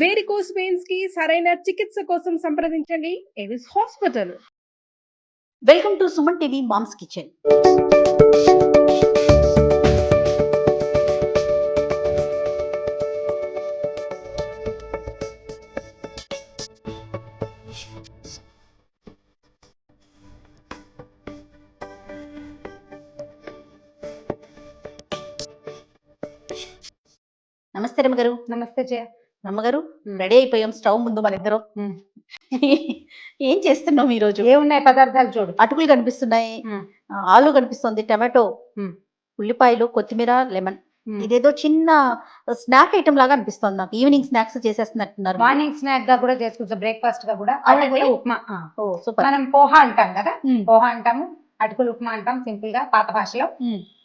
Varicose వెయిన్స్కి సరైన చికిత్స కోసం సంప్రదించండి. Avis hospital welcome to Suman TV mom's kitchen నమస్తే రమ్మగారు నమస్తే జయ. రమ్మగారు రెడీ అయిపోయాం. స్టవ్ ముందు మన ఇద్దరం. ఏం చేస్తున్నాం ఈ రోజు ఏమున్నాయి పదార్థాలు చూడు. అటుకులు కనిపిస్తున్నాయి. ఆలు కనిపిస్తుంది టమాటో. ఉల్లిపాయలు కొత్తిమీర లెమన్. ఇదేదో చిన్న స్నాక్ ఐటమ్ లాగా అనిపిస్తుంది నాకు. ఈవినింగ్ స్నాక్స్ చేసేస్తున్నట్టున్నారు. మార్నింగ్ స్నాక్గా కూడా చేసుకోవచ్చు బ్రేక్ఫాస్ట్గా కూడా. అటుకుల ఉప్మా. మనం పోహా అంటాం కదా? పోహా అంటాము. అటుకుల ఉప్మా అంటాం. సింపుల్గా పాత భాషలో.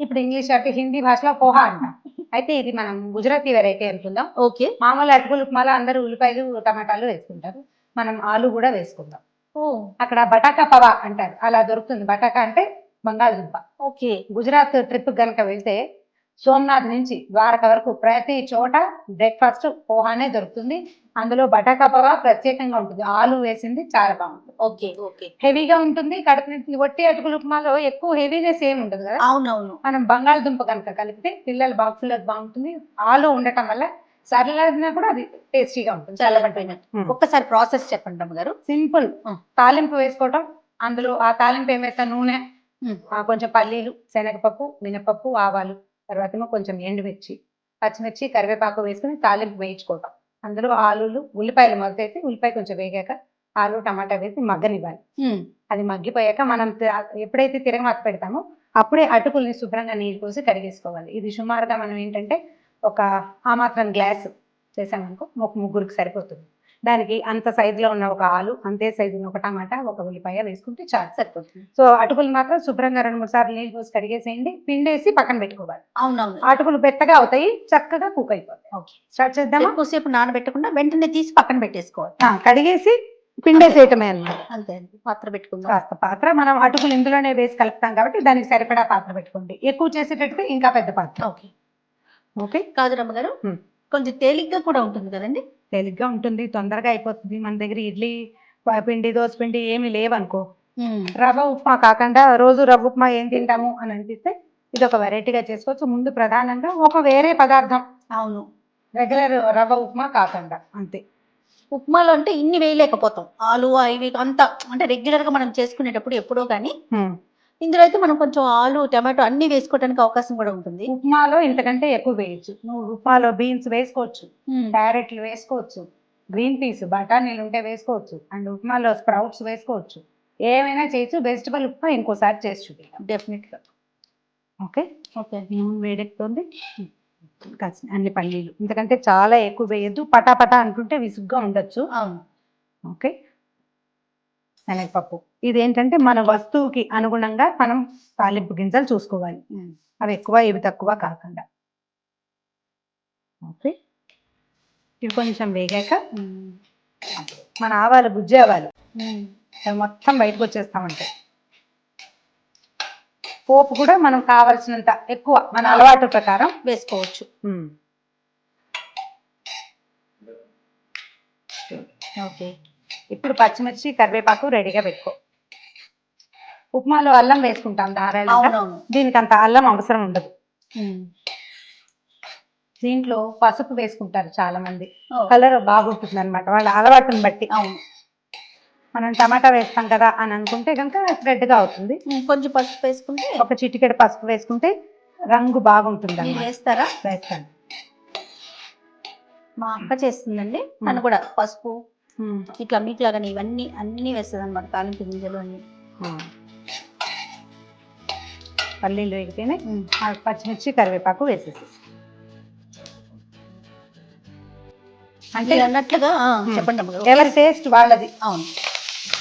ఇప్పుడు ఇంగ్లీష్ అటు హిందీ భాషలో పోహా అంటాం. అయితే ఇది మనం గుజరాతీ వెరైటీ అనుకుందాం ఓకే. మామూలు అటుకుల ఉప్మాలో అందరూ ఉల్లిపాయలు టమాటాలు వేసుకుంటారు. మనం ఆలు కూడా వేసుకుందాం. ఓ. అక్కడ బటాకా పవా అంటారు. అలా దొరుకుతుంది. బటాకా అంటే బంగాళదుంప. ఓకే. గుజరాత్ ట్రిప్ కనుక వెళ్తే సోమనాథ్ నుంచి ద్వారక వరకు ప్రతి చోట బ్రేక్ఫాస్ట్ పోహానే దొరుకుతుంది. అందులో బటాకా పవా ప్రత్యేకంగా ఉంటుంది. ఆలు వేసింది చాలా బాగుంటుంది. Okay okay. హెవీగా ఉంటుంది. కడుపు ఒట్టి అటుకుల ఉప్మాలో ఎక్కువ హెవీనెస్ ఏమి ఉండదు కదా. అవునవును. మనం బంగాళదుంప కనుక కలిపితే పిల్లల బాక్సులో బాగుంటుంది. ఆలు ఉండటం వల్ల సరళనా కూడా అది టేస్టీగా ఉంటుంది. చల్లబడిపోయినట్టు ఒక్కసారి ప్రాసెస్ చెప్పండి రమ్మగారు. సింపుల్. తాలింపు వేసుకోవటం. అందులో ఆ తాలింపు ఏం వేస్తా నూనె కొంచెం పల్లీలు శనగపప్పు మినపప్పు ఆవాలు. తర్వాత ఏమో కొంచెం ఎండుమిర్చి పచ్చిమిర్చి కరివేపాకు వేసుకుని తాలింపు వేయించుకోవటం. అందులో ఆలులు ఉల్లిపాయలు మొదలైతే ఉల్లిపాయ కొంచెం వేగాక ఆలు టమాటా వేసి మగ్గనివ్వాలి. అది మగ్గిపోయాక మనం ఎప్పుడైతే తిరగమాత పెడతామో అప్పుడే అటుకుల్ని శుభ్రంగా నీళ్ళు పోసి కడిగేసుకోవాలి. ఇది సుమారుగా మనం ఏంటంటే ఒక ఆ మాత్రం గ్లాస్ చేసామనుకో ఒక ముగ్గురికి సరిపోతుంది. దానికి అంత సైజులో ఉన్న ఒక ఆలు అంతే సైజు ఉన్న ఒక టమాటా ఒక ఉల్లిపాయ వేసుకుంటే చాలు. సరిపోతుంది. సో అటుకులు మాత్రం శుభ్రంగా రెండు మూడు సార్లు నీళ్ళు పోసి కడిగేసేయండి. పిండేసి పక్కన పెట్టుకోవాలి. అవునవును. అటుకులు బెత్తగా అవుతాయి చక్కగా కుక్ అయిపోతాయి. స్టార్ట్ చేద్దామా? ఎక్కువసేపు నానబెట్టకుండా వెంటనే తీసి పక్కన పెట్టేసుకోవాలి. కడిగేసి పిండేసేయటమే అన్నమాట. అంతే అండి. పాత్ర పెట్టుకుందాం. కాస్త పాత్ర మనం అటుకులు ఇందులోనే వేసి కలుపుతాం కాబట్టి దానికి సరిపడా పాత్ర పెట్టుకోండి. ఎక్కువ చేసేటట్టు ఇంకా పెద్ద పాత్ర. ఓకే. ఓకే? కాదు రమ్మగారు మ్మ్. కొంచెం తేలిగ్గా కూడా ఉంటుంది కదండి? తేలిగ్గా ఉంటుంది తొందరగా అయిపోతుంది. మన దగ్గర ఇడ్లీ పిండి దోశ పిండి ఏమి లేవనుకో. రవ్వ ఉప్మా కాకుండా రోజు రవ్వ ఉప్మా ఏం తింటాము అని అనిపిస్తే ఇది ఒక వెరైటీగా చేసుకోవచ్చు. ముందు ప్రధానంగా ఒక వేరే పదార్థం. అవును. రెగ్యులర్ రవ్వ ఉప్మా కాకుండా. అంతే. ఉప్మాలో అంటే ఇన్ని వేయలేకపోతాం. ఆలు అవి అంతా అంటే రెగ్యులర్గా మనం చేసుకునేటప్పుడు ఎప్పుడో కానీ ఇందులో అయితే మనం కొంచెం ఆలు టమాటో అన్ని వేసుకోవడానికి అవకాశం కూడా ఉంటుంది. ఉప్మాలో ఇంతకంటే ఎక్కువ వేయచ్చు. నువ్వు ఉప్మాలో బీన్స్ వేసుకోవచ్చు క్యారెట్లు వేసుకోవచ్చు గ్రీన్ పీస్ బఠానీలు ఉంటే వేసుకోవచ్చు అండ్ ఉప్మాలో స్ప్రౌట్స్ వేసుకోవచ్చు. ఏమైనా చేయొచ్చు వెజిటబుల్ ఉప్మా ఇంకోసారి చేసి చూపిద్దాం. డెఫినెట్గా ఓకే? ఓకే. నూనె వేడెక్కుతుంది? అన్ని పల్లీలు. ఎందుకంటే చాలా ఎక్కువ వేయద్దు. పటాపటా అంటుంటే విసుగ్గా ఉండొచ్చు. అవును. ఓకే? శనగపప్పు. ఇది ఏంటంటే మన వస్తువుకి అనుగుణంగా మనం తాలింపు గింజలు చూసుకోవాలి. అవి ఎక్కువ ఇవి తక్కువ కాకుండా. ఓకే. ఇవి కొంచెం వేగాక. మన ఆవాలు గుజ్జి ఆవాలు. అవి మొత్తం బయటకు వచ్చేస్తామంటాయి పోపు కూడా మనం కావాల్సినంత ఎక్కువ మన అలవాటు ప్రకారం వేసుకోవచ్చు. ఓకే. ఇప్పుడు పచ్చిమిర్చి కరివేపాకు రెడీగా పెట్టుకో. ఉప్మాలో అల్లం వేసుకుంటాం దారాలు దీనికి అంత అల్లం అవసరం ఉండదు. దీంట్లో పసుపు వేసుకుంటారు చాలా మంది కలర్ బాగుంటుంది అనమాట వాళ్ళ అలవాటుని బట్టి. అవును. మనం టమాటా వేస్తాం కదా అని అనుకుంటే కనుక రెడ్గా అవుతుంది. కొంచెం పసుపు వేసుకుంటే? ఒక చిటికెడు పసుపు వేసుకుంటే రంగు బాగుంటుంది వేస్తారా? వేస్తాను. మా అక్క చేస్తుందండి. తను కూడా పసుపు ఇట్లా మీకు లాగానే ఇవన్నీ అన్ని వేస్తుంది అనమాట తాలింపు గింజలు అన్ని. పల్లీలు వేగితేనే పచ్చిమిర్చి కరివేపాకు వేసేసి. అంటే అన్నట్లుగా. చెప్పండి. ఎవరి టేస్ట్ వాళ్ళది. అవును.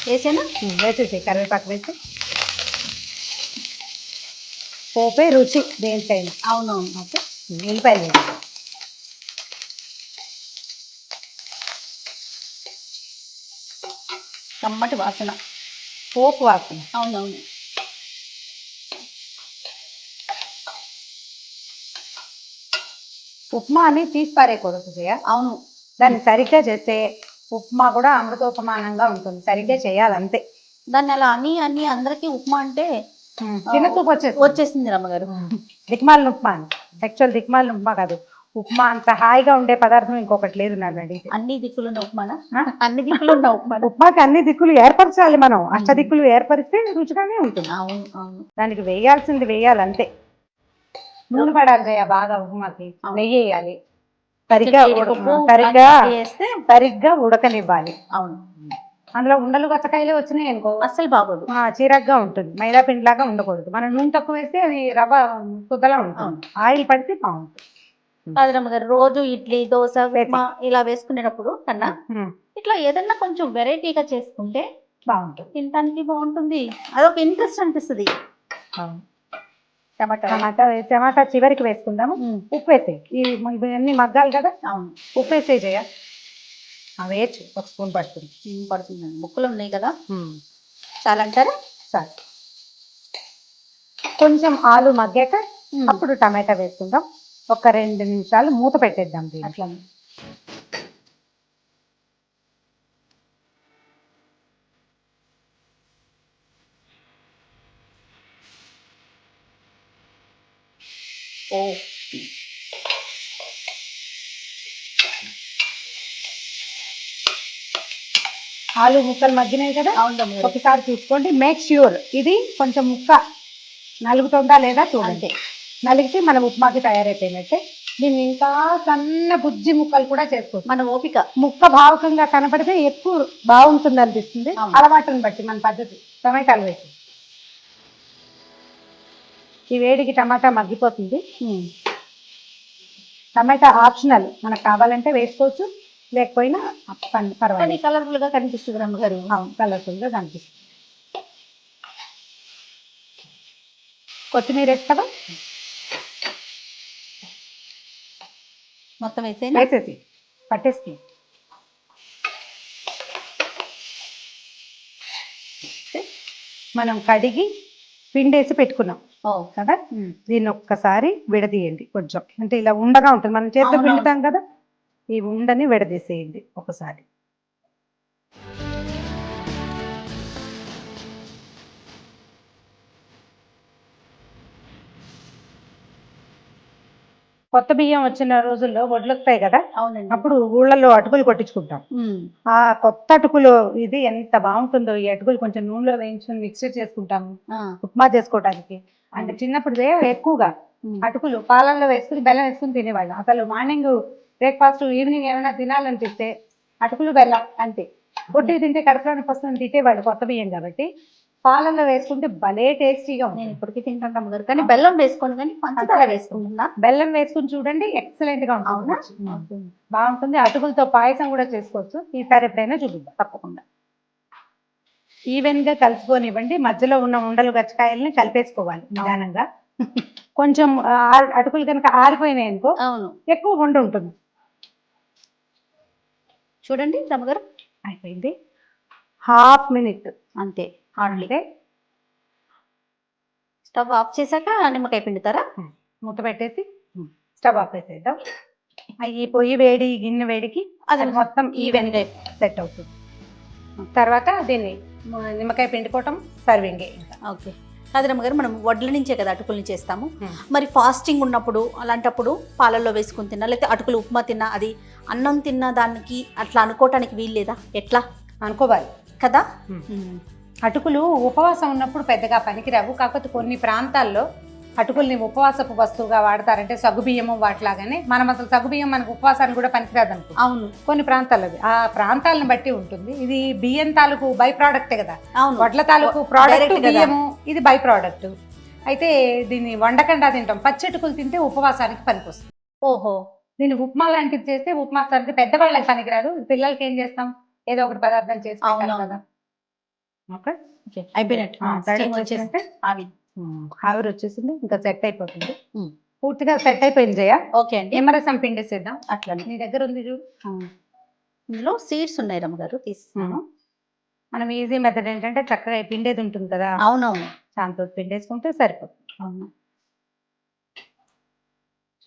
వేసేనా? వేసేసి కరివేపాకు వేసి. పోపే రుచి దేనికైనా. అవునవును. ఓకే. ఉల్లిపాయలు. కమ్మటి వాసన. పోపు వాసన. అవునవును. ఉప్మా అని తీసి పారేయకూడదు జయ అవును. దాన్ని సరిగ్గా చేస్తే ఉప్మా కూడా అమృతోపమానంగా ఉంటుంది. సరిగ్గా చేయాలి అంతే దాన్ని అలా అని అని అందరికి ఉప్మా అంటే తినతూపు వచ్చేది వచ్చేసింది రమ్మగారు. దిక్మాలిన ఉప్మా యాక్చువల్ దిక్మాలిన ఉప్మా కాదు. ఉప్మా అంత హాయిగా ఉండే పదార్థం ఇంకొకటి లేదు అడిగితే అన్ని ఉప్మానా? ఆ? అన్ని దిక్కులున్న ఉప్మా ఉప్మాకి అన్ని దిక్కులు ఏర్పరచాలి మనం. అష్ట దిక్కులు ఏర్పరిస్తే రుచిగానే ఉంటుంది. అవును అవును. దానికి వేయాల్సింది వేయాలి అంతే నూనె పడాలి జయ బాగా ఉప్మాకి. నెయ్యి వేయాలి సరిగ్గా సరిగ్గా సరిగ్గా ఉడకనివ్వాలి. అవును. అందులో ఉండలు గచ్చకాయలు వచ్చినాయి అనుకో. అస్సలు బాగోదు. చిరగ్గా ఉంటుంది. మైదా పిండి లాగా ఉండకూడదు. మనం నూనె తక్కువ వేస్తే అది రవ్వ కుదలా ఉంటుంది. ఆయిల్ పడితే బాగుంటుంది. కాదు రమ్మగారు రోజు ఇడ్లీ దోశ ఉప్మా ఇలా వేసుకునేటప్పుడు కన్నా ఇట్లా ఏదన్నా కొంచెం వెరైటీగా చేసుకుంటే బాగుంటుంది. తినడానికి బాగుంటుంది. అదొక ఇంట్రెస్ట్ అనిపిస్తుంది. టమాటా. టమాటా టమాటా చివరికి వేసుకుందాము. ఉప్పు వేసేయి. ఈ ఇవన్నీ మగ్గాలి కదా? అవును. ఉప్పు వేసేయి జయ. ఆ, వేయచ్చు ఒక స్పూన్ పడుతుంది ఉమ్, పడుతుందండి. ముక్కలు ఉన్నాయి కదా? చాలా అంటారా? సరే. కొంచెం ఆలు మగ్గాక అప్పుడు టమాటా వేసుకుందాం. ఒక రెండు నిమిషాలు మూత పెట్టేద్దాం దీన్ని. అట్లా ఓ. ఆలు ముక్కలు మగ్గినాయి కదా? ఒకసారి చూసుకోండి. మేక్ ష్యూర్ ఇది కొంచెం ముక్క నలుగుతుందా లేదా చూడండి. నలిగితే మనం ఉప్మాకి తయారైపోయినట్టే. దీన్ని ఇంకా సన్న బుజ్జి ముక్కలు కూడా చేసుకోవచ్చు మన ఓపిక. ముక్క భావకంగా కనపడితే ఎక్కువ బాగుంటుంది అనిపిస్తుంది. అలవాటుని బట్టి మన పద్ధతి. టమాటాలు వేసి. ఈ వేడికి టమాటా మగ్గిపోతుంది. టమాటా ఆప్షనల్. మనకు కావాలంటే వేసుకోవచ్చు. లేకపోయినా పర్వాలేదు. కలర్ఫుల్గా కనిపిస్తుంది రమ్మగారు. కలర్ఫుల్గా కనిపిస్తుంది. కొత్తిమీర వేస్తావా మొత్తం వేసేనా వేసేసి పట్టేసి. మనం కడిగి పిండేసి పెట్టుకున్నాం. ఓ. కదా? దీన్ని ఒక్కసారి విడదీయండి కొంచెం. అంటే ఇలా ఉండగా ఉంటుంది. మనం చేతితో. పిండుతాం కదా? ఈ ఉండని విడదీసేయండి ఒకసారి. కొత్త బియ్యం వచ్చిన రోజుల్లో వడ్లు వస్తాయి కదా? అవునండి. అప్పుడు ఊళ్ళలో అటుకులు కొట్టించుకుంటాం. ఆ కొత్త అటుకులు ఇది ఎంత బాగుంటుందో ఈ అటుకులు కొంచెం నూనెలో వేయించుకొని మిక్సర్ చేసుకుంటాము. ఉప్మా చేసుకోవడానికి అంటే చిన్నప్పుడు ఎక్కువగా అటుకులు పాలల్లో వేసుకుని బెల్లం వేసుకుని తినేవాళ్ళం. అసలు మార్నింగ్ బ్రేక్ఫాస్ట్ ఈవినింగ్ ఏమైనా తినాలనిపిస్తే అటుకులు బెల్లం అంతే. కొట్టి తింటే కడుపులోకి వస్తుంది తింటేవాళ్ళు కొత్త బియ్యం కాబట్టి. పాలల్లో వేసుకుంటే భలే టేస్టీగా నేను ఉంటుంది ఇప్పటికీ తింటాను రమ్మగారు కానీ బెల్లం వేసుకోను కానీ పంచదార వేసుకుంటున్నా. బెల్లం వేసుకుని చూడండి ఎక్సలెంట్గా ఉంటుంది. బాగుంటుంది. అటుకులతో పాయసం కూడా చేసుకోవచ్చు. ఈసారి ఎప్పుడైనా చూపిద్దాం. తప్పకుండా. ఈవెన్గా కలుపుకోనివ్వండి మధ్యలో ఉన్న ఉండలు గచ్చకాయల్ని కలిపేసుకోవాలి నిదానంగా. కొంచెం అటుకులు కనుక ఆరిపోయినాయి అనుకో అవును. ఎక్కువ వంట ఉంటుంది. చూడండి రమ్మగారు అయిపోయింది. హాఫ్ మినిట్ అంతే. అంటే స్టవ్ ఆఫ్ చేశాక నిమ్మకాయ పిండుతారా? మూత పెట్టేసి స్టవ్ ఆఫ్ చేసేద్దాం. ఈ పొయ్యి వేడి గిన్నె వేడికి అది మొత్తం ఈవెన్ సెట్ అవుతుంది. తర్వాత దీన్ని నిమ్మకాయ పిండుకోవటం సర్వింగ్ ఓకే. కాదు రమ్మగారు మనం వడ్ల నుంచే కదా అటుకుల్ని చేస్తాము. మరి ఫాస్టింగ్ ఉన్నప్పుడు అలాంటప్పుడు పాలల్లో వేసుకుని తిన్నా లేకపోతే అటుకులు ఉప్మా తిన్నా అది అన్నం తిన్న దానికి అట్లా అనుకోవటానికి వీల్లేదా? ఎట్లా? అనుకోవాలి. కదా. అటుకులు ఉపవాసం ఉన్నప్పుడు పెద్దగా పనికిరావు. కాకపోతే కొన్ని ప్రాంతాల్లో అటుకుల్ని ఉపవాసపు వస్తువుగా వాడతారంటే సగ్గుబియ్యము వాటిలాగానే. మనం అసలు సగ్గుబియ్యం మనకు ఉపవాసానికి కూడా పనికిరాదు అనుకో అవును. కొన్ని ప్రాంతాల్లో. ఆ ప్రాంతాలను బట్టి ఉంటుంది. ఇది బియ్యం తాలూకు బై ప్రోడక్టే కదా. అవును. వడ్ల తాలూకు ప్రోడక్ట్. బియ్యము ఇది బై ప్రోడక్ట్. అయితే దీన్ని వండకుండా తింటాం. పచ్చటుకులు తింటే ఉపవాసానికి పనికొస్తుంది. ఓహో. దీన్ని ఉప్మా లాంటిది చేస్తే ఉప్మా సరికి పెద్దవాళ్ళకి పనికిరాదు. పిల్లలకి ఏం చేస్తాం? ఏదో ఒకటి పదార్థం చేసి పెట్టాలి అవునవును. కదా. ఓకే. అయిపోయినట్టు. ఆవి ఆవిరి వచ్చేసింది. ఇంకా సెట్ అయిపోతుంది. పూర్తిగా సెట్ అయిపోయింది జయ. ఓకే అండి. నిమ్మరసం పిండేసేద్దాం. అట్లనే. నీ దగ్గర ఉంది చూడు. ఇందులో సీడ్స్ ఉన్నాయి రమ్మగారు తీస్తున్నాను మనం ఈజీ మెథడ్ ఏంటంటే చక్కగా పిండేది ఉంటుంది కదా. అవునవును. దాంతో పిండేసుకుంటే సరిపోతుంది. అవును.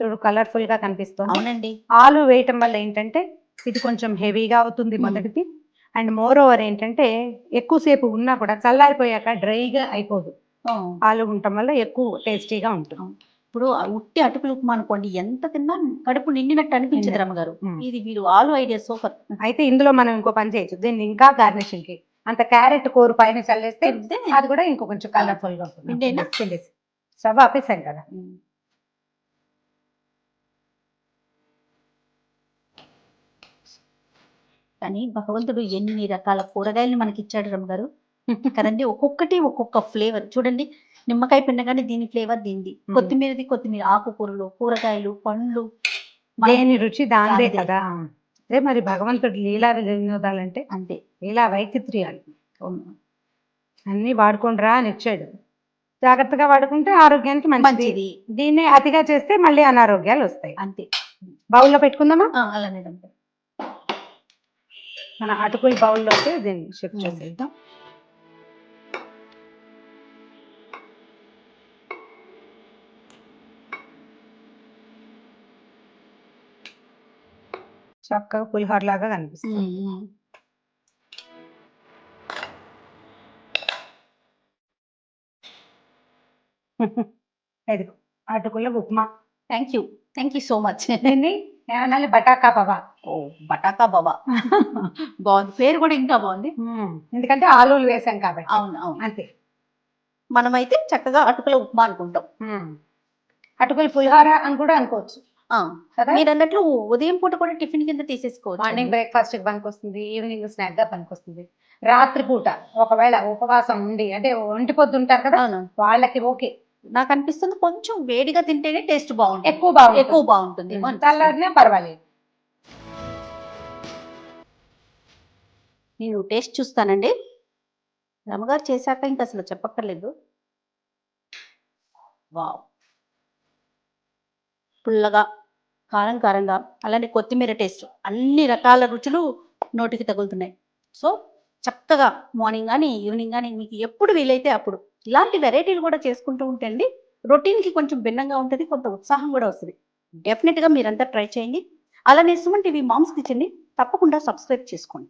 చూడు కలర్ఫుల్గా కనిపిస్తుంది. అవునండి. ఆలు వేయటం వల్ల ఏంటంటే ఇది కొంచెం హెవీగా అవుతుంది మొదటిది. అండ్ మోర్ ఓవర్ ఏంటంటే ఎక్కువసేపు ఉన్నా కూడా చల్లారిపోయాక డ్రైగా అయిపోదు. ఆలు ఉండటం వల్ల ఎక్కువ టేస్టీగా ఉంటుంది. ఇప్పుడు ఉట్టి అటుకులు ఉప్మా అనుకోండి ఎంత తిన్నా కడుపు నిండినట్టు అనిపించదు. రమ్మగారు. ఇది వీరు ఆలు ఐడియా సూపర్. అయితే ఇందులో మనం ఇంకో పని చేయొచ్చు. దీన్ని ఇంకా గార్నిషింగ్కి అంత క్యారెట్ కూర పైన చల్లేస్తే అది కూడా ఇంకో కొంచెం కలర్ఫుల్గా ఉంటుంది? పిండేసి. స్టవ్ ఆపేసాం కదా. కానీ భగవంతుడు ఎన్ని రకాల కూరగాయలు మనకి ఇచ్చాడు రమ్మగారు కదండి ఒక్కొక్కటి ఒక్కొక్క ఫ్లేవర్ చూడండి నిమ్మకాయ పిండగానే దీని ఫ్లేవర్ దీనిది. కొత్తిమీరది కొత్తిమీర ఆకుకూరలు కూరగాయలు పండ్లు. దేని రుచి దాందే. కదా. అదే మరి భగవంతుడు లీలా వినోదాలంటే అంతే. లీలా వైచిత్ర్యాలు. అన్ని వాడుకొని రా అని ఇచ్చాడు. జాగ్రత్తగా వాడుకుంటే ఆరోగ్యానికి మంచిది. దీన్ని అతిగా చేస్తే మళ్ళీ అనారోగ్యాలు వస్తాయి. అంతే. బౌల్లో పెట్టుకుందామా? అలానే. మన అటుకుల బౌల్లోకి దీన్ని షిఫ్ట్. చేసేద్దాం. చక్కగా పులిహోర లాగా కనిపిస్తుంది అటుకుల upma. Thank you thank you so much దీన్ని ఏమన్నా బటాకా పవా ఓ బటాకా బాబా బాగుంది. పేరు కూడా ఇంకా బాగుంది. ఎందుకంటే ఆలూలు వేసాం కాబట్టి. అవును అవును. అంతే. మనమైతే చక్కగా అటుకుల ఉప్మా అనుకుంటాం. అటుకుల పులిహోర అని కూడా అనుకోవచ్చు. మీరు అన్నట్లు ఉదయం పూట కూడా టిఫిన్ కింద తీసేసుకోవచ్చు. మార్నింగ్ బ్రేక్ఫాస్ట్కి పనికొస్తుంది ఈవినింగ్ స్నాక్గా పనికొస్తుంది. రాత్రి పూట ఒకవేళ ఉపవాసం ఉండి అంటే ఒంటి పొద్దు ఉంటారు కదా? అవును. వాళ్ళకి ఓకే. నాకు అనిపిస్తుంది కొంచెం వేడిగా తింటేనే టేస్ట్ బాగుంటుంది. ఎక్కువ బాగుంటుంది. ఎక్కువ బాగుంటుంది. చల్లారినా పర్వాలేదు. నేను టేస్ట్ చూస్తానండి. రమగారు చేశాక ఇంకా అసలు చెప్పక్కర్లేదు. వావ్. పుల్లగా కారం కారంగా అలానే కొత్తిమీర టేస్ట్. అన్ని రకాల రుచులు నోటికి తగులుతున్నాయి. సో చక్కగా మార్నింగ్ కానీ ఈవినింగ్ కానీ మీకు ఎప్పుడు వీలైతే అప్పుడు. ఇలాంటి వెరైటీలు కూడా చేసుకుంటూ ఉంటే అండి రొటీన్కి కొంచెం భిన్నంగా ఉంటుంది కొంత ఉత్సాహం కూడా వస్తుంది. డెఫినెట్గా మీరంతా ట్రై చేయండి. అలానే సుమన్ ఇవి మామ్స్ కిచెన్ని తప్పకుండా సబ్స్క్రైబ్ చేసుకోండి.